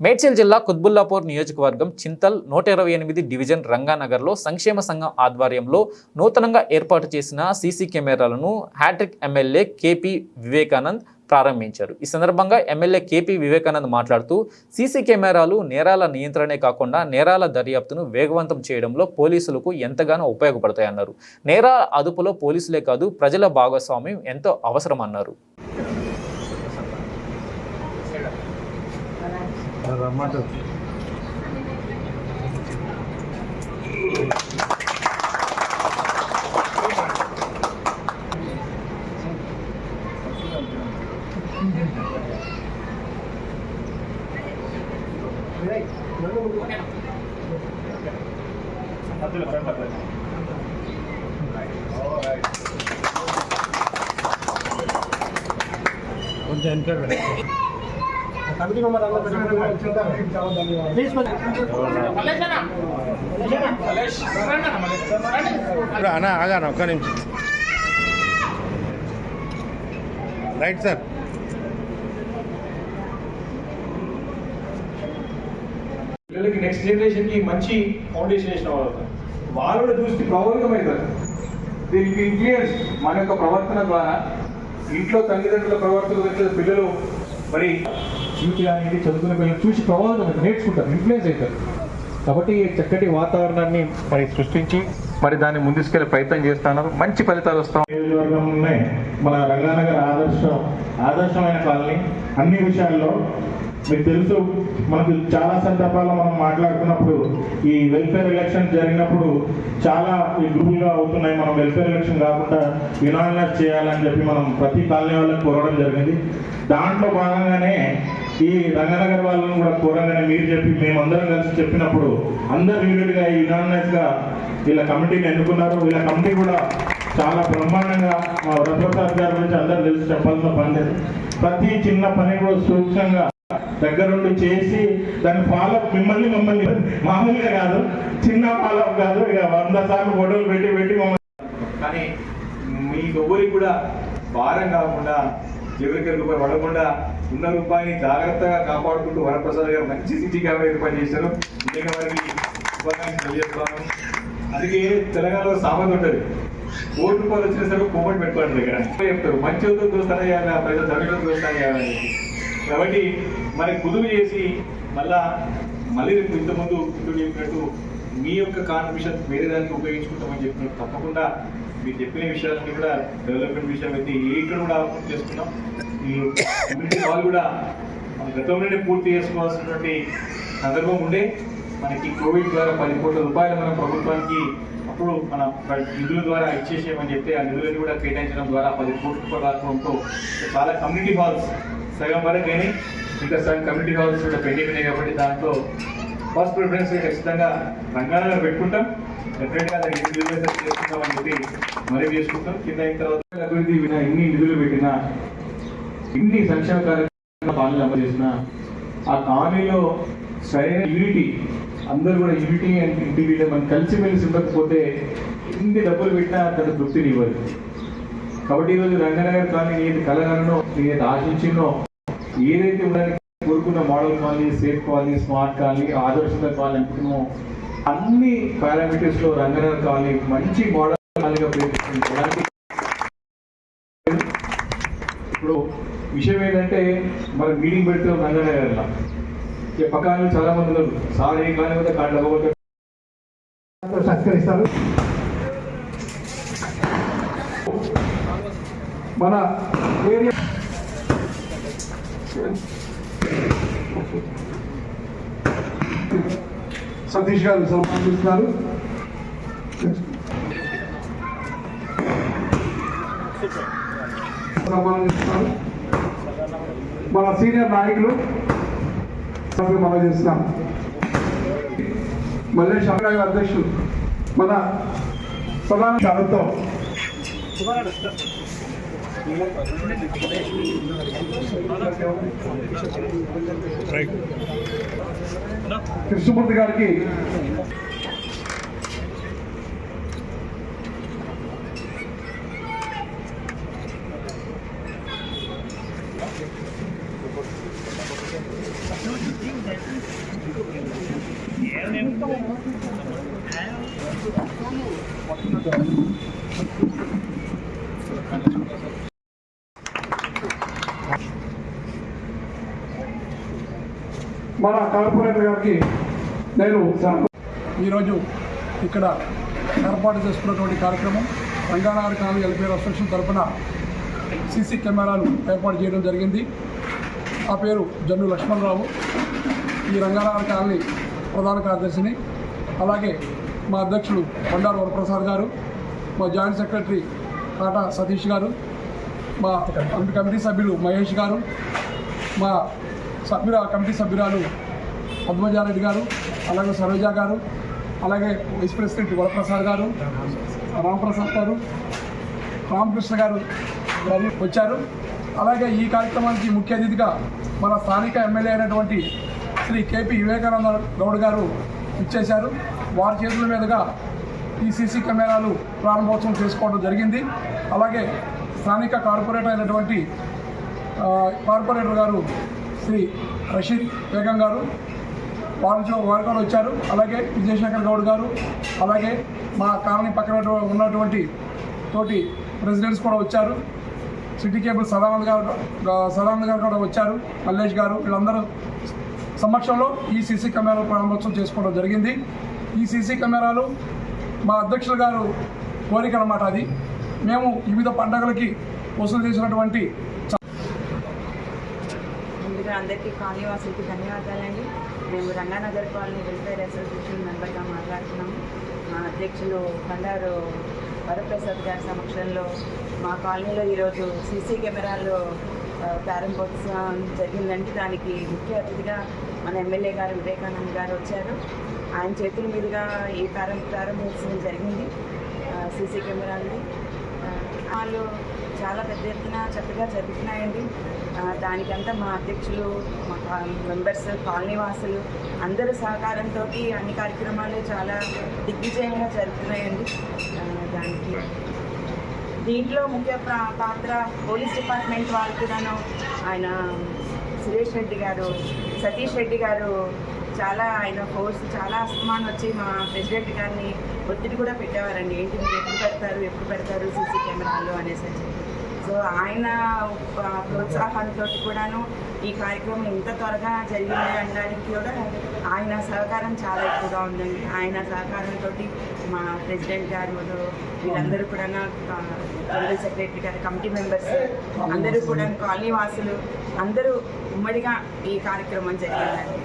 మేడ్చల్ జిల్లా కుత్బుల్లాపూర్ నియోజకవర్గం చింతల్ నూట ఇరవై ఎనిమిది డివిజన్ రంగానగర్లో సంక్షేమ సంఘం ఆధ్వర్యంలో నూతనంగా ఏర్పాటు చేసిన సీసీ కెమెరాలను హ్యాట్రిక్ ఎమ్మెల్యే కేపీ వివేకానంద్ ప్రారంభించారు. ఈ సందర్భంగా ఎమ్మెల్యే కేపీ వివేకానంద్ మాట్లాడుతూ సీసీ కెమెరాలు నేరాల నియంత్రణే కాకుండా నేరాల దర్యాప్తును వేగవంతం చేయడంలో పోలీసులకు ఎంతగానో ఉపయోగపడతాయన్నారు. నేరాల అదుపులో పోలీసులే కాదు ప్రజల భాగస్వామ్యం ఎంతో అవసరమన్నారు. రమ్మంటారు కొంచెం వెనక కమిటీ మెంబర్ అందరూ అన్న ఆగాను ఒక్క నిమిషం. Right sir. పిల్లలకి నెక్స్ట్ జనరేషన్కి మంచి ఫౌండేషన్ వేసిన వాళ్ళు. వాళ్ళు కూడా చూసి ప్రభావితం అవుతారు దీనికి ఇన్ఫ్లుయెన్స్ మన యొక్క ప్రవర్తన ద్వారా ఇంట్లో తల్లిదండ్రుల ప్రవర్తన పిల్లలు మరి యూత్ కానీ చదువుకునే పిల్లలు చూసి ప్రభావితం అవుతారు నేర్చుకుంటారు ఇన్ఫ్లుయెన్స్ అవుతారు. కాబట్టి చక్కటి వాతావరణాన్ని మరి సృష్టించి మరి దాన్ని ముందుకెళ్ళే ప్రయత్నం చేస్తున్నారు. మంచి ఫలితాలు వస్తాం నియోజకవర్గంలోనే మన రంగానగర్ ఆదర్శం ఆదర్శమైన కాలనీ. అన్ని విషయాల్లో మీకు తెలుసు మనకు చాలా సందర్భాల్లో మనం మాట్లాడుకున్నప్పుడు ఈ వెల్ఫేర్ ఎలక్షన్ జరిగినప్పుడు చాలా ఈ గ్రూపులుగా అవుతున్నాయి. మనం వెల్ఫేర్ ఎలక్షన్ కాకుండా యునానిమస్ చేయాలని చెప్పి మనం ప్రతి కాలనీ వాళ్ళకి కోరడం జరిగింది. దాంట్లో భాగంగానే ఈ రంగనగర్ వాళ్ళని కూడా కోరంగానే మీరు చెప్పి మేమందరం కలిసి చెప్పినప్పుడు అందరు యూనిట్గా ఈ గా వీళ్ళ కమిటీని ఎన్నుకున్నారు. వీళ్ళ కమిటీ కూడా చాలా బ్రహ్మాండంగా మా వరప్రసాద్ గారి గురించి అందరూ తెలిసి చెప్పాల్సిన పని లేదు. ప్రతి చిన్న పని కూడా సూక్ష్మంగా దగ్గరుండి చేసి దాన్ని ఫాలో మిమ్మల్ని మమ్మల్ని మామూలుగా కాదు చిన్న ఫాలో కాదు. ఇక వంద సార్లు ఫోటోలు పెట్టి పెట్టి మమ్మల్ని కానీ మీ ఊరికి కూడా భారం కాకుండా ఎవరికి రూపాయి పడకుండా ఉన్న రూపాయిని జాగ్రత్తగా కాపాడుకుంటూ వరప్రసాద్ గారు మంచి సిటీ కెమెరా ఏర్పాటు చేశారు. నిజంగా వారికి తెలియజేస్తున్నాను. అందుకే తెలంగాణలో సామెత ఉంటుంది కోటి రూపాయలు వచ్చిన సరే కోమటి పెట్టుకోండి దగ్గర. చెప్తారు? మంచి వద్దు దోస్తానే చేయాలి ప్రజలు తమిళ దోస్తానే కాబట్టి మరి కుదురు చేసి మళ్ళా మళ్ళీ రేపు ఇంతకుముందు చెప్పినట్టు మీ యొక్క కాంట్రిబ్యూషన్ వేరే దానికి ఉపయోగించుకుంటామని చెప్పినట్టు తప్పకుండా మీరు చెప్పిన విషయాలన్నీ కూడా డెవలప్మెంట్ విషయం అయితే ఇక్కడ కూడా పూర్తి చేసుకున్నాం. వాళ్ళు కమ్యూనిటీ కూడా మన గతంలోనే పూర్తి చేసుకోవాల్సినటువంటి సందర్భం ఉండే. మనకి కోవిడ్ ద్వారా పది కోట్ల రూపాయలు మన ప్రభుత్వానికి అప్పుడు మన నిధుల ద్వారా ఇచ్చేసేయమని చెప్పి ఆ నిధులను కూడా కేటాయించడం ద్వారా పది కోట్ల రూపాయలు రావడంతో చాలా కమ్యూనిటీ హాల్స్ సగం వరకు కానీ ఇంకా సగం కమ్యూనిటీ హాల్స్ కూడా పెండింగ్ ఉన్నాయి కాబట్టి దాంట్లో ఫస్ట్ ప్రిఫరెన్స్ ఖచ్చితంగా రంగాలలో పెట్టుకుంటాం. డెఫినెట్గా దానికి నిధులు చేసుకుంటామని చెప్పి మరీ చేసుకుంటాం కింద అయిన తర్వాత అభివృద్ధి ఎన్ని నిధులు పెట్టినా ఎన్ని సంక్షేమ కార్యక్రమాలు కాలనీలు అమలు చేసిన ఆ కాలనీలో సరైన యూనిటీ అందరూ కూడా యూనిటీ అండ్ ఇండివిజువల్ మనం కలిసిమెలిసి ఉండకపోతే ఎన్ని డబ్బులు పెట్టినా తన తృప్తిని ఇవ్వదు కాబట్టి ఈరోజు రంగనగర్ కానీ ఏది కలగనో ఏది ఆశించినో ఏదైతే ఉండాలని కోరుకున్న model colony safe colony smart colony ఆదర్శంగా కాలనీ అనుకున్నామో అన్ని పారామీటర్స్లో రంగనగర్ కాలనీ మంచి మోడల్ కాలనీగా ప్రయత్నించడానికి ఇప్పుడు విషయం ఏంటంటే మనం మీటింగ్ పెడుతున్నాం రంగనగర్లో ఇక పక్కన చాలా మంది ఉన్నారు. సార్ ఏం కానీ పోతే కాళ్ళు అవ్వకపోతే సత్కరిస్తారు. మన ఏరియా సతీష్ గారు సన్మానిస్తున్నారు. మన సీనియర్ నాయకులు మనం చేస్తున్నాం. మల్లేష్ అమరాజు అధ్యక్షులు మన ప్రధాన షరత్తో కృష్ణమూర్తి గారికి మన కార్పొరేటర్ గారికి నేను ఈరోజు ఇక్కడ ఏర్పాటు చేసుకున్నటువంటి కార్యక్రమం రంగానగర్ కాలనీ ఎల్పీఆర్ అసోసియేషన్ తరఫున సీసీ కెమెరాలు ఏర్పాటు చేయడం జరిగింది. ఆ పేరు జన్ను లక్ష్మణరావు. ఈ రంగానగర్ కాలనీ ప్రధాన కార్యదర్శిని అలాగే మా అధ్యక్షుడు బండారు వరప్రసాద్ గారు మా జాయింట్ సెక్రటరీ కాటా సతీష్ గారు మా కమిటీ సభ్యులు మహేష్ గారు మా సభ్యుల కమిటీ సభ్యురాలు పద్మజారెడ్డి గారు అలాగే సరోజ గారు అలాగే వైస్ ప్రెసిడెంట్ వరప్రసాద్ గారు రామప్రసాద్ గారు రామకృష్ణ గారు వచ్చారు. అలాగే ఈ కార్యక్రమానికి ముఖ్య అతిథిగా మన స్థానిక ఎమ్మెల్యే అయినటువంటి శ్రీ కేపీ వివేకానంద గౌడ్ గారు ఇచ్చేశారు వారి చేతుల మీదుగా ఈ సీసీ కెమెరాలు ప్రారంభోత్సవం చేసుకోవడం జరిగింది. అలాగే స్థానిక కార్పొరేటర్ అయినటువంటి కార్పొరేటర్ గారు శ్రీ రషీద్ బేగం గారు వారు చూ- వారు కూడా వచ్చారు. అలాగే విజయశేఖర్ గౌడ్ గారు అలాగే మా కాలనీ పక్కన ఉన్నటువంటి తోటి ప్రెసిడెంట్స్ కూడా వచ్చారు. సిటీ కేబుల్ సదానంద్ గారు సదానంద్ గారు కూడా వచ్చారు. మల్లేష్ గారు వీళ్ళందరూ సమక్షంలో ఈ సీసీ కెమెరాలు ప్రారంభోత్సవం చేసుకోవడం జరిగింది. ఈ సీసీ కెమెరాలు మా అధ్యక్షులు గారు కోరిక అన్నమాట అది. మేము వివిధ పండగలకి వసూలు చేసినటువంటి అందరికీ కాలనీ వాసులకి ధన్యవాదాలండి. మేము రంగానగర్ కాలనీ వెల్ఫేర్ అసోసియేషన్ మెంబర్గా మాట్లాడుతున్నాము. మా అధ్యక్షులు బండారు వరప్రసాద్ గారి సమక్షంలో మా కాలనీలో ఈరోజు సీసీ కెమెరాలు ప్రారంభోత్సవం జరిగిందండి. దానికి ముఖ్య అతిథిగా మన ఎమ్మెల్యే గారు వివేకానంద్ గారు వచ్చారు. ఆయన చేతుల మీదుగా ఈ ప్రారంభ ప్రారంభోత్సవం జరిగింది. సీసీ కెమెరాలని వాళ్ళు చాలా పెద్ద ఎత్తున చక్కగా జరుగుతున్నాయండి దానికంతా మా అధ్యక్షులు మా మెంబర్స్ కాలనీవాసులు అందరూ సహకారంతో అన్ని కార్యక్రమాలు చాలా దిగ్విజయంగా జరుగుతున్నాయండి దానికి దీంట్లో ముఖ్య ప్రా- పాత్ర పోలీస్ డిపార్ట్మెంట్ వాళ్ళు కూడాను ఆయన సురేష్ రెడ్డి గారు సతీష్ రెడ్డి గారు చాలా ఆయన ఫోర్స్ చాలా అస్తమానం వచ్చి మా ప్రెసిడెంట్ గారిని ఒత్తిడి కూడా పెట్టేవారండి. ఏంటి మీరు ఎప్పుడు పెడతారు ఎప్పుడు పెడతారు సీసీ కెమెరాలు అనేసి అని చెప్పి. సో ఆయన ప్రోత్సాహంతో కూడాను ఈ కార్యక్రమం ఇంత త్వరగా జరిగింది అనడానికి కూడా ఆయన సహకారం చాలా ఎక్కువగా ఉందండి. ఆయన సహకారంతో మా ప్రెసిడెంట్ గారు వీళ్ళందరూ కూడా జనరల్ సెక్రటరీ గారు కమిటీ మెంబర్స్ అందరూ కూడా కాలనీ వాసులు అందరూ ఉమ్మడిగా ఈ కార్యక్రమం జరిగిందండి.